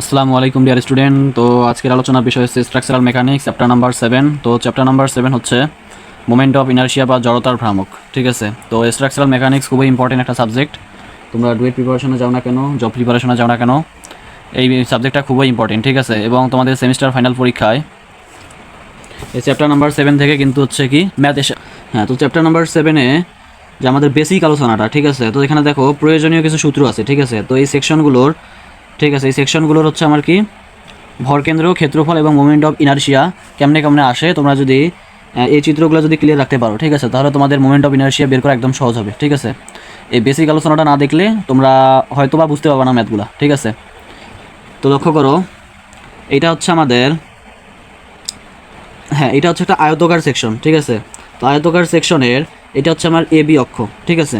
আসসালামু আলাইকুম dear student তো আজকের আলোচনার বিষয় হচ্ছে structural mechanics chapter number seven তো চ্যাপ্টার নাম্বার সেভেন হচ্ছে মোমেন্ট অফ ইনার্শিয়া বা জড়তার ভ্রামক, ঠিক আছে? তো স্ট্রাকচারাল মেকানিক্স খুবই ইম্পর্টেন্ট একটা সাবজেক্ট তোমরা ডুয়েট প্রিপারেশনে যাও না কেন জব প্রিপারেশনে যাও না কেন, এই সাবজেক্টটা খুবই ইম্পর্টেন্ট ঠিক আছে? এবং তোমাদের সেমিস্টার ফাইনাল পরীক্ষায় এই চ্যাপ্টার নাম্বার সেভেন থেকে কিন্তু হচ্ছে কি ম্যাথ এসে হ্যাঁ তো চ্যাপ্টার নাম্বার সেভেনে যে আমাদের বেসিক আলোচনাটা, ঠিক আছে? তো এখানে দেখো প্রয়োজনীয় কিছু সূত্র আছে, ঠিক আছে? তো এই সেকশনগুলোর ঠিক আছে, এই সেকশনগুলোর হচ্ছে আমার কি? ভরকেন্দ্র ক্ষেত্রফল এবং মোমেন্ট অফ ইনার্শিয়া কেমনে কেমনে আসে? তোমরা যদি এই চিত্রগুলো যদি ক্লিয়ার রাখতে পারো, ঠিক আছে? তাহলে তোমাদের মোমেন্ট অফ ইনার্শিয়া বের করা একদম সহজ হবে, ঠিক আছে? এই বেসিক আলোচনাটা না দেখলে তোমরা হয়তো বা বুঝতে পারবে না ম্যাথগুলো ঠিক আছে? তো লক্ষ্য করো, এটা হচ্ছে আমাদের হ্যাঁ এটা হচ্ছে একটা আয়তকার সেকশন ঠিক আছে? তো আয়তকার সেকশনের এটা হচ্ছে আমার এ বি অক্ষ, ঠিক আছে?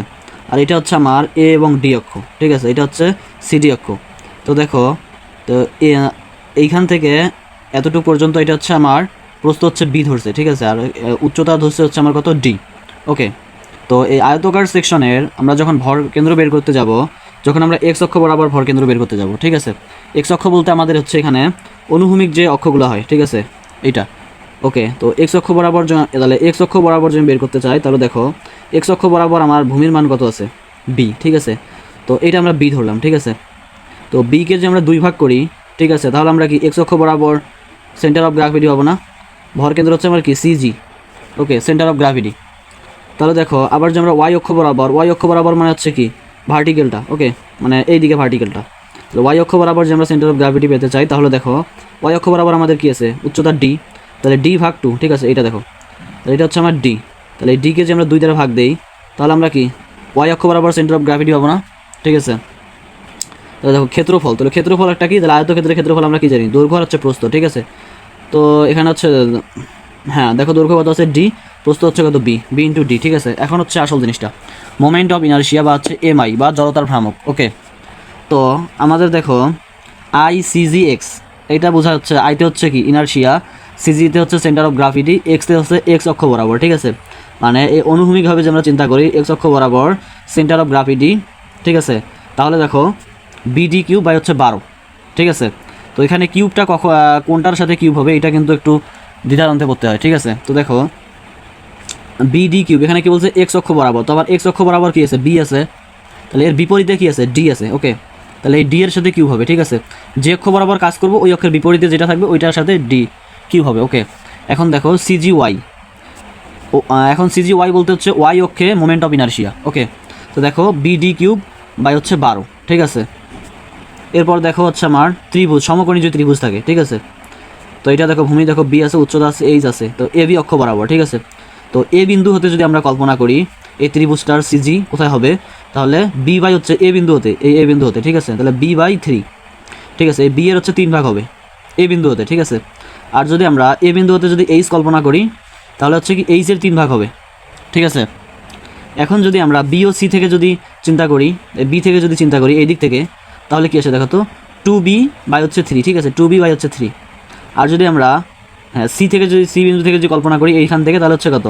আর এটা হচ্ছে আমার এ এবং ডি অক্ষ, ঠিক আছে? এটা হচ্ছে সিডি অক্ষ। তো দেখো, তো এইখান থেকে এতটুকু পর্যন্ত এটা হচ্ছে আমার, প্রস্থ হচ্ছে বি ধরছে, ঠিক আছে? আর উচ্চতা ধরছে হচ্ছে আমার কত? ডি ওকে তো এই আয়তকার সেকশনের আমরা যখন ভর কেন্দ্র বের করতে যাব, যখন আমরা এক্স অক্ষ বরাবর ভর কেন্দ্র বের করতে যাব, ঠিক আছে? এক্স অক্ষ বলতে আমাদের হচ্ছে এখানে অনুভূমিক যে অক্ষগুলো হয়, ঠিক আছে? এইটা। ওকে তো এক্স অক্ষ বরাবর তাহলে এক্স অক্ষ বরাবর যদি বের করতে চাই, তাহলে দেখো এক্স অক্ষ বরাবর আমার ভূমির মান কত আছে? বি ঠিক আছে? তো এটা আমরা বি ধরলাম, ঠিক আছে? তো বিকে যদি আমরা দুই ভাগ করি, ঠিক আছে, তাহলে আমরা কি এক্স অক্ষ বরাবর সেন্টার অফ গ্রাভিটি পাবো না? ভর কেন্দ্র হচ্ছে আমার কি CG okay centre of gravity তাহলে দেখো, আবার যে আমরা ওয়াই অক্ষ বরাবর ওয়াই অক্ষ বরাবর মানে হচ্ছে কি? ভার্টিক্যালটা ওকে মানে এই দিকে ভার্টিক্যালটা তো ওয়াই অক্ষ বরাবর যে আমরা সেন্টার অফ গ্র্যাভিটি পেতে চাই, তাহলে দেখো ওয়াই অক্ষ বরাবর আমাদের কি আছে? উচ্চতা ডি তাহলে ডি ভাগ টু ঠিক আছে এটা দেখো। তাহলে এটা হচ্ছে আমার ডি তাহলে এই ডিকে যে আমরা দুই দ্বারা ভাগ দেই, তাহলে আমরা কি? ওয়াই অক্ষ বরাবর সেন্টার অফ গ্র্যাভিটি পাবো না? ঠিক আছে। দেখো, ক্ষেত্রফল। তাহলে ক্ষেত্রফল একটা কি? তাহলে আয়তক্ষেত্রের ক্ষেত্রফল আমরা কি জানি? দৈর্ঘ্য হচ্ছে প্রস্থ, ঠিক আছে? তো এখানে হচ্ছে হ্যাঁ দেখো দৈর্ঘ্য কত আছে? ডি প্রস্থ হচ্ছে কত? বি বি ইন্টু ডি ঠিক আছে? এখন হচ্ছে আসল জিনিসটা। মোমেন্ট অফ ইনার্শিয়া বা হচ্ছে এমআই বা জড়তার ভ্রামক ওকে তো আমাদের দেখো আই সিজি এক্স এটা বোঝা যাচ্ছে আইতে হচ্ছে কি? ইনার্শিয়া সিজিতে হচ্ছে সেন্টার অফ গ্রাভিটি এক্সতে হচ্ছে এক্স অক্ষ বরাবর, ঠিক আছে? মানে এই অনুভূমিকভাবে যে আমরা চিন্তা করি এক্স অক্ষ বরাবর সেন্টার অফ গ্রাভিটি ঠিক আছে? তাহলে দেখো বিডি কিউব বাই হচ্ছে বারো। ঠিক আছে? তো এখানে কিউবটা কখন কোনটার সাথে কিউব হবে এটা কিন্তু একটু দ্বিধাদ্বন্দ্বে পড়তে হয়, ঠিক আছে? তো দেখো বিডি কিউব এখানে কি বলছে এক্স অক্ষ বরাবর, তো আবার এক্স অক্ষ বরাবর কী আছে? বি আছে। তাহলে এর বিপরীতে কী আছে? ডি আছে ওকে তাহলে এই ডি এর সাথে কিউ হবে, ঠিক আছে? যে অক্ষ বরাবর কাজ করব, ওই অক্ষের বিপরীতে যেটা থাকবে, ওইটার সাথে ডি কিউ হবে ওকে এখন দেখো সিজি ওয়াই ও এখন সিজি ওয়াই বলতে হচ্ছে ওয়াই অক্ষে মোমেন্ট অফ ইনার্শিয়া ওকে তো দেখো বিডি কিউব বাই হচ্ছে বারো, ঠিক আছে? এরপর দেখো হচ্ছে আমার ত্রিভুজ, সমকোণী যে ত্রিভুজ থাকে, ঠিক আছে? তো এটা দেখো, ভূমি দেখো বি আছে, উচ্চতা আছে এইচ আছে, তো এ বি অক্ষ বরাবর, ঠিক আছে? তো এ বিন্দু হতে যদি আমরা কল্পনা করি, এই ত্রিভুজটার সিজি কোথায় হবে? তাহলে বি বাই হচ্ছে এ বিন্দু হতে, এই এ বিন্দু হতে, ঠিক আছে? তাহলে বি বাই থ্রি ঠিক আছে? এই বি এর হচ্ছে তিন ভাগ হবে এ বিন্দু হতে, ঠিক আছে? আর যদি আমরা এ বিন্দু হতে যদি এইচ কল্পনা করি, তাহলে হচ্ছে কি এইচ এর তিন ভাগ হবে, ঠিক আছে? এখন যদি আমরা বি ও সি থেকে যদি চিন্তা করি বি থেকে যদি চিন্তা করি, এই দিক থেকে তাহলে কি আসে দেখো তো? টু বি বাই হচ্ছে থ্রি ঠিক আছে? টু বি বাই হচ্ছে থ্রি আর যদি আমরা হ্যাঁ সি থেকে যদি সি বিন্দু থেকে যদি কল্পনা করি, এইখান থেকে, তাহলে হচ্ছে কত?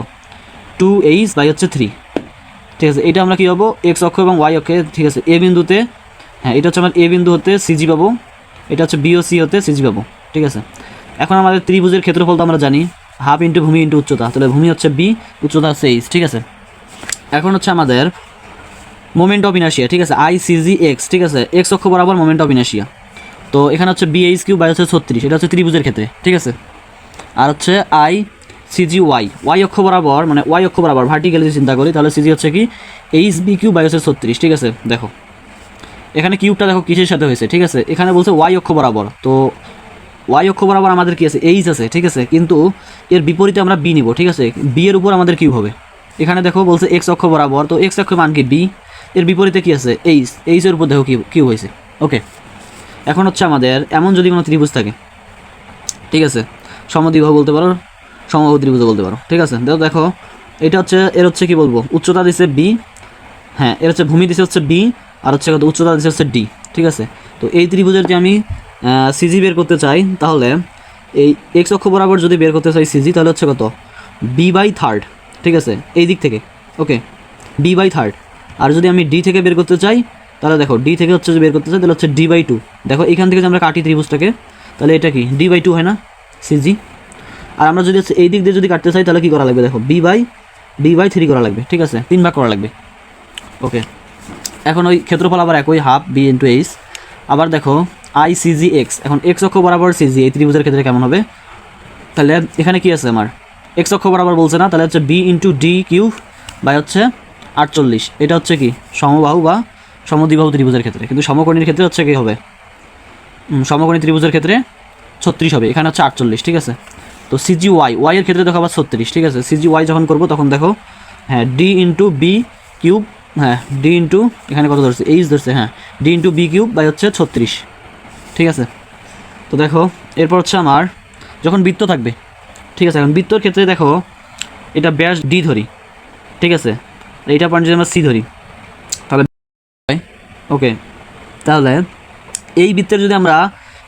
টু এইচ বাই হচ্ছে থ্রি ঠিক আছে? এটা আমরা কী পাবো? এক্স অক্ষ এবং ওয়াই অক্ষে, ঠিক আছে? এ বিন্দুতে হ্যাঁ এটা হচ্ছে আমার এ বিন্দু হতে সিজি পাবো। এটা হচ্ছে বি ও সি হতে সিজি পাবো। ঠিক আছে? এখন আমাদের ত্রিভুজের ক্ষেত্রফল তো আমরা জানি। হাফ ইন্টু ভূমি ইন্টু উচ্চতা। তাহলে ভূমি হচ্ছে বি উচ্চতা হচ্ছে এইচ ঠিক আছে? এখন হচ্ছে আমাদের মোমেন্ট অফ ইনার্শিয়া ঠিক আছে? আই সিজি এক্স ঠিক আছে? এক্স অক্ষ বরাবর মোমেন্ট অফ ইনার্শিয়া তো এখানে হচ্ছে বিএইচ কিউ বাই হচ্ছে ছত্রিশ, এটা হচ্ছে ত্রিভুজের ক্ষেত্রে, ঠিক আছে? আর হচ্ছে আই সিজি ওয়াই ওয়াই অক্ষ বরাবর মানে ওয়াই অক্ষ বরাবর ভার্টিক্যালি যদি চিন্তা করি, তাহলে সিজি হচ্ছে কি? এইচ বি কিউ বাই হচ্ছে ছত্রিশ, ঠিক আছে? দেখো। এখানে কিউবটা দেখো কিসের সাথে হয়েছে, ঠিক আছে? এখানে বলছে ওয়াই অক্ষ বরাবর, তো ওয়াই অক্ষ বরাবর আমাদের কি আছে? এইচ আছে, ঠিক আছে? কিন্তু এর বিপরীতে আমরা বি নিব, ঠিক আছে? বি এর উপর আমাদের কিউব হবে। এখানে দেখো বলছে এক্স অক্ষ বরাবর, তো এক্স অক্ষ মান কি? বি এর বিপরীতে কি আছে? এইচ এইচের উপর দেখো কি কিউ হয়েছে। ওকে এখন হচ্ছে আমাদের এমন যদি কোনো ত্রিভুজ থাকে। ঠিক আছে? সমদ্বিবাহু বলতে পারো, সমবাহু ত্রিভুজ বলতে পারো। ঠিক আছে? দেখো দেখো, এটা হচ্ছে, এর হচ্ছে কি বলব? উচ্চতা দিছে বি হ্যাঁ এর হচ্ছে ভূমি দিছে হচ্ছে বি আর হচ্ছে কত? উচ্চতা দিছে হচ্ছে ডি ঠিক আছে? তো এই ত্রিভুজের যে আমি সিজি বের করতে চাই, তাহলে এই এক্স অক্ষ বরাবর যদি বের করতে চাই সিজি তাহলে হচ্ছে কত? বি বাই থার্ড ঠিক আছে? এই দিক থেকে। ওকে বি বাই থার্ড আর যদি আমি ডি থেকে বের করতে চাই, তাহলে দেখো ডি থেকে হচ্ছে বের করতে চাই, তাহলে হচ্ছে ডি বাই টু দেখো, এখান থেকে যে আমরা কাটি ত্রিভুজটাকে, তাহলে এটা কি? ডি বাই টু হয় না? সিজি আর আমরা যদি এই দিক দিয়ে যদি কাটতে চাই, তাহলে কী করা লাগবে? দেখো B by B by three করা লাগবে, ঠিক আছে? তিন ভাগ করা লাগবে। ওকে এখন ওই ক্ষেত্রফল আবার একই হাফ বি ইন্টু এইচ আবার দেখো আই সিজি এক্স এখন এক্স অক্ষ বরাবর সিজি এই ত্রিভুজের ক্ষেত্রে কেমন হবে? তাহলে এখানে কি আছে আমার? এক্স অক্ষ বরাবর বলছে না, তাহলে হচ্ছে B into D cube by হচ্ছে আটচল্লিশ। এটা হচ্ছে কি? সমবাহু বা সমদ্বিবাহু ত্রিভুজের ক্ষেত্রে। কিন্তু সমকোণীর ক্ষেত্রে হচ্ছে কি হবে? সমকোণী ত্রিভুজের ক্ষেত্রে ছত্রিশ হবে। এখানে হচ্ছে আটচল্লিশ, ঠিক আছে? তো সিজি ওয়াই ওয়াই এর ক্ষেত্রে দেখো আবার ছত্রিশ, ঠিক আছে? সিজি ওয়াই যখন করব তখন দেখো হ্যাঁ ডি ইন্টু বি কিউব হ্যাঁ ডি ইন্টু এখানে কত ধরছে? এইচ ধরছে হ্যাঁ D into B cube by হচ্ছে ছত্রিশ, ঠিক আছে? তো দেখো, এরপর হচ্ছে আমার, যখন বৃত্ত থাকবে, ঠিক আছে? এখন বৃত্তর ক্ষেত্রে দেখো, এটা ব্যাস ডি ধরি, ঠিক আছে? এইটা পয়েন্ট যদি আমরা সি ধরি, তাহলে ওকে তাহলে এই বৃত্তের যদি আমরা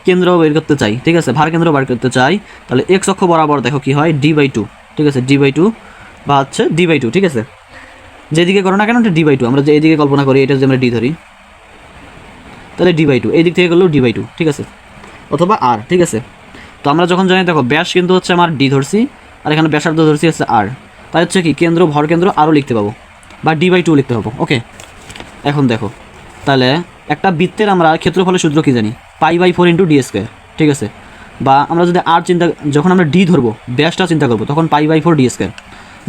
কেন্দ্র বের করতে চাই, ঠিক আছে? ভার কেন্দ্র বার করতে চাই, তাহলে এক্স অক্ষ বরাবর দেখো কি হয়? ডি বাই টু ঠিক আছে? ডি বাই টু বা হচ্ছে ডি বাই টু ঠিক আছে? যেদিকে করো না কেন ডি বাই টু আমরা যে এইদিকে কল্পনা করি, এটা যদি আমরা ডি ধরি, তাহলে ডি বাই টু এই দিক থেকে করলেও ডি বাই টু ঠিক আছে? অথবা আর ঠিক আছে? তো আমরা যখন জানি, দেখো, ব্যাস কিন্তু হচ্ছে আমার ডি ধরছি, আর এখানে ব্যাসার্ধ ধরছি হচ্ছে আর তাই হচ্ছে কি? কেন্দ্র, ভর কেন্দ্র আরও লিখতে পাবো। বা ডি বাই টু লিখতে পাবো ওকে এখন দেখো, তাহলে একটা বৃত্তের আমরা ক্ষেত্রফলের সূত্র কী জানি? Pi by four into d square ঠিক আছে? বা আমরা যদি আর চিন্তা, যখন আমরা ডি ধরবো, ব্যাসটা চিন্তা করব, তখন pi by four d square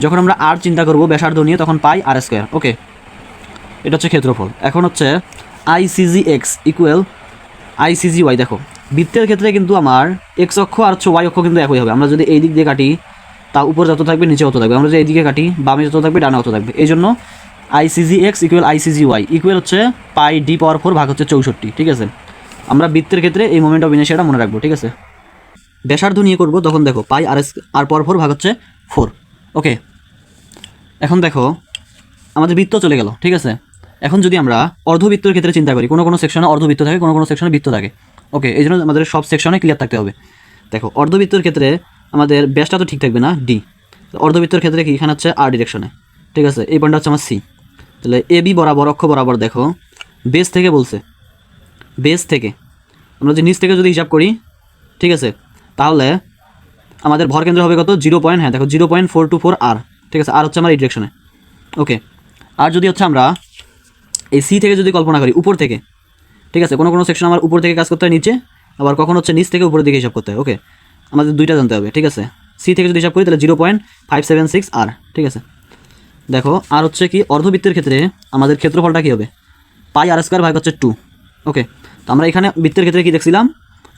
যখন আমরা আর চিন্তা করব, ব্যাসার্ধ নিয়ে, তখন পাই আর স্কোয়ার ওকে এটা হচ্ছে ক্ষেত্রফল। এখন হচ্ছে ICG x equal ICG y দেখো, বৃত্তের ক্ষেত্রে কিন্তু আমার এক্স অক্ষ আর হচ্ছে ওয়াই অক্ষ কিন্তু একই হবে। আমরা যদি এই দিক দিয়ে কাটি তা উপর যত থাকবে, নিচে অত থাকবে। আমরা যদি এইদিকে কাটি, বামে যত থাকবে, ডানে অত থাকবে। এই জন্য ICG x equal ICG y equal হচ্ছে পাই ডি পাওয়ার ফোর ভাগ হচ্ছে চৌষট্টি, ঠিক আছে? আমরা বৃত্তের ক্ষেত্রে এই মোমেন্ট অফ ইনার্সিয়াটা মনে রাখব, ঠিক আছে? ব্যাসার্ধ নিয়ে করব, তখন দেখো পাই আর এস আর পাওয়ার ফোর ভাগ হচ্ছে ফোর ওকে এখন দেখো, আমাদের বৃত্ত চলে গেল, ঠিক আছে? এখন যদি আমরা অর্ধবৃত্তর ক্ষেত্রে চিন্তা করি, কোনো কোনো সেকশনে অর্ধবৃত্ত থাকে, কোনো কোনো সেকশনে বৃত্ত থাকে। ওকে এই জন্য আমাদের সব সেকশনে ক্লিয়ার থাকতে হবে। দেখো, অর্ধবৃত্তর ক্ষেত্রে আমাদের ব্যাসটা তো ঠিক থাকবে না ডি অর্ধবৃত্তর ক্ষেত্রে কি? এখানে হচ্ছে আর ডিরেকশনে ঠিক আছে? এই পয়েন্টটা হচ্ছে আমার সি তাহলে এ বি বরাবর, অক্ষ বরাবর দেখো। বেস থেকে বলছে। বেস থেকে। আমরা যদি নিচ থেকে যদি হিসাব করি, ঠিক আছে? তাহলে আমাদের ভর কেন্দ্র হবে কত? জিরো পয়েন্ট হ্যাঁ দেখো, zero point four two four r ঠিক আছে? আর হচ্ছে আমার এই ডিরেকশনে ওকে আর যদি হচ্ছে আমরা এই সি থেকে যদি কল্পনা করি, উপর থেকে, ঠিক আছে? কোনো কোনো সেকশন আমার উপর থেকে কাজ করতে হয়, নিচে। আবার কখন হচ্ছে নিচ থেকে উপরের দিকে হিসাব করতে হয়। ওকে আমাদের দুইটা জানতে হবে, ঠিক আছে? সি থেকে যদি হিসাব করি, তাহলে zero point five seven six r ঠিক আছে? দেখো, আর হচ্ছে কি, অর্ধবৃত্তের ক্ষেত্রে আমাদের ক্ষেত্রফলটা কী হবে? পাই আর স্কোয়ার ভাগ হচ্ছে টু ওকে তো আমরা এখানে বৃত্তের ক্ষেত্রে কি দেখছিলাম?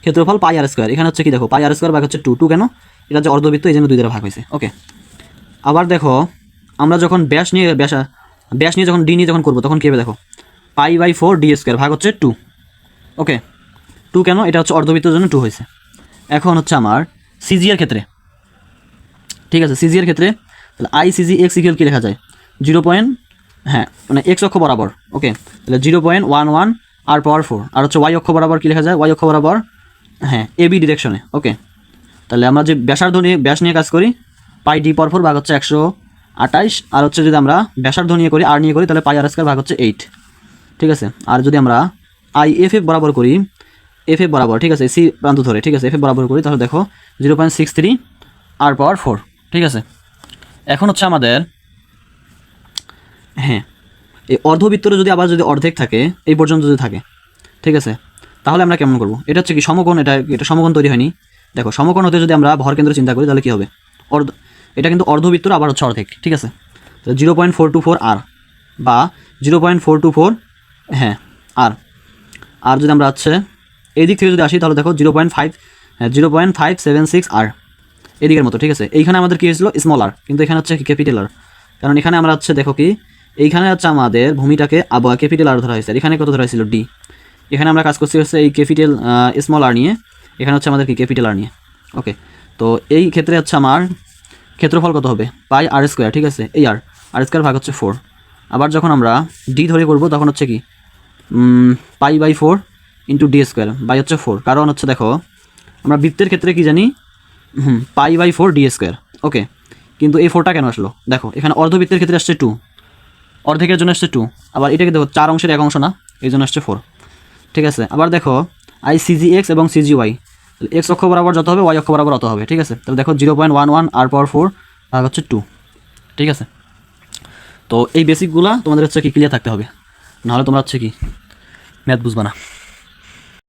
ক্ষেত্রফল পাই আর স্কোয়ার এখানে হচ্ছে কি দেখো, পাই আর স্কোয়ার ভাগ হচ্ছে টু টু কেন? এটা হচ্ছে অর্ধবৃত্ত, এই জন্য দুই ভাগ হয়েছে ওকে আবার দেখো, আমরা যখন ব্যাস নিয়ে, ব্যাসা, ব্যাস নিয়ে যখন ডি নিয়ে যখন করব, তখন কী হবে দেখো? Pi by four d square ভাগ হচ্ছে টু ওকে টু কেন? এটা হচ্ছে অর্ধবৃত্তের জন্য টু হয়েছে। এখন হচ্ছে আমার সিজিএর ক্ষেত্রে। ঠিক আছে সিজিএর ক্ষেত্রে, তাহলে আই সিজি এক্স ইকুয়াল কী লেখা যায়? জিরো পয়েন্ট হ্যাঁ মানে এক্স অক্ষ বরাবর ওকে তাহলে zero point one one r power four আর হচ্ছে ওয়াই অক্ষ বরাবর কী লেখা যায়? ওয়াই অক্ষ বরাবর হ্যাঁ এ বি ডিরেকশনে ওকে তাহলে আমরা যে ব্যাসার্ধ নিয়ে, ব্যাস নিয়ে কাজ করি, পাই ডি পাওয়ার ফোর ভাগ হচ্ছে একশো আঠাইশ, আর হচ্ছে যদি আমরা ব্যাসার্ধ নিয়ে করি আর নিয়ে করি, তাহলে পাই আর স্কোয়ার ভাগ হচ্ছে এইট ঠিক আছে, আর যদি আমরা আই এফ এফ বরাবর করি এফ এফ বরাবর, ঠিক আছে? সি প্রান্ত ধরে, ঠিক আছে? এফ এফ বরাবর করি, তাহলে দেখো zero point six three r power four ঠিক আছে? এখন হচ্ছে আমাদের হ্যাঁ এই অর্ধবৃত্তরে যদি আবার যদি অর্ধেক থাকে, এই পর্যন্ত যদি থাকে, ঠিক আছে? তাহলে আমরা কেমন করব? এটা হচ্ছে কি সমকোণ, এটা এটা সমকোণ তৈরি হয়নি। দেখো, সমকোণ হতে যদি আমরা ভর কেন্দ্র চিন্তা করি, তাহলে কী হবে? অর্ধ, এটা কিন্তু অর্ধবৃত্তর, আবার হচ্ছে অর্ধেক, ঠিক আছে? Zero point four two four r বা zero point four two four হ্যাঁ আর আর যদি আমরা হচ্ছে এই দিক থেকে যদি আসি তাহলে দেখো জিরো পয়েন্ট ফাইভ হ্যাঁ zero point five seven six r এদিকের মতো, ঠিক আছে? এইখানে আমাদের কী হয়েছিল? স্মল আর কিন্তু এখানে হচ্ছে ক্যাপিটাল আর কারণ এখানে আমরা হচ্ছে দেখো কি, এইখানে হচ্ছে আমাদের ভূমিটাকে আবার ক্যাপিটাল আর ধরা হয়েছে। এখানে কত ধরা হয়েছিল? ডি এখানে আমরা কাজ করছি হচ্ছে এই ক্যাপিটাল স্মল আর নিয়ে। এখানে হচ্ছে আমাদের কি? ক্যাপিটাল আর নিয়ে। ওকে তো এই ক্ষেত্রে হচ্ছে আমার ক্ষেত্রফল কত হবে? পাই আর স্কোয়ার ঠিক আছে? এই আর আর স্কোয়ার ভাগ হচ্ছে ফোর আবার যখন আমরা ডি ধরে করব তখন হচ্ছে কি pi by four into d square by হচ্ছে ফোর কারণ হচ্ছে দেখো, আমরা বৃত্তের ক্ষেত্রে কি জানি? হুম pi by four d square okay কিন্তু এই ফোরটা কেন আসলো? দেখো, এখানে অর্ধবৃত্তের ক্ষেত্রে আসছে টু অর্ধেকের জন্য আসছে টু আবার এটাকে দেখো, চার অংশের এক অংশ না, এই জন্য আসছে ফোর ঠিক আছে, আবার দেখো আই সিজি এক্স এবং সিজি ওয়াই এক্স অক্ষ বরাবর যত হবে ওয়াই অক্ষ বরাবর অত হবে, ঠিক আছে? তাহলে দেখো zero point one one r power four ভাগ হচ্ছে টু ঠিক আছে? তো এই বেসিকগুলো তোমাদের হচ্ছে কি ক্লিয়ার থাকতে হবে। নাহলে তোমরা হচ্ছে কি ম্যাথ বুঝবা না।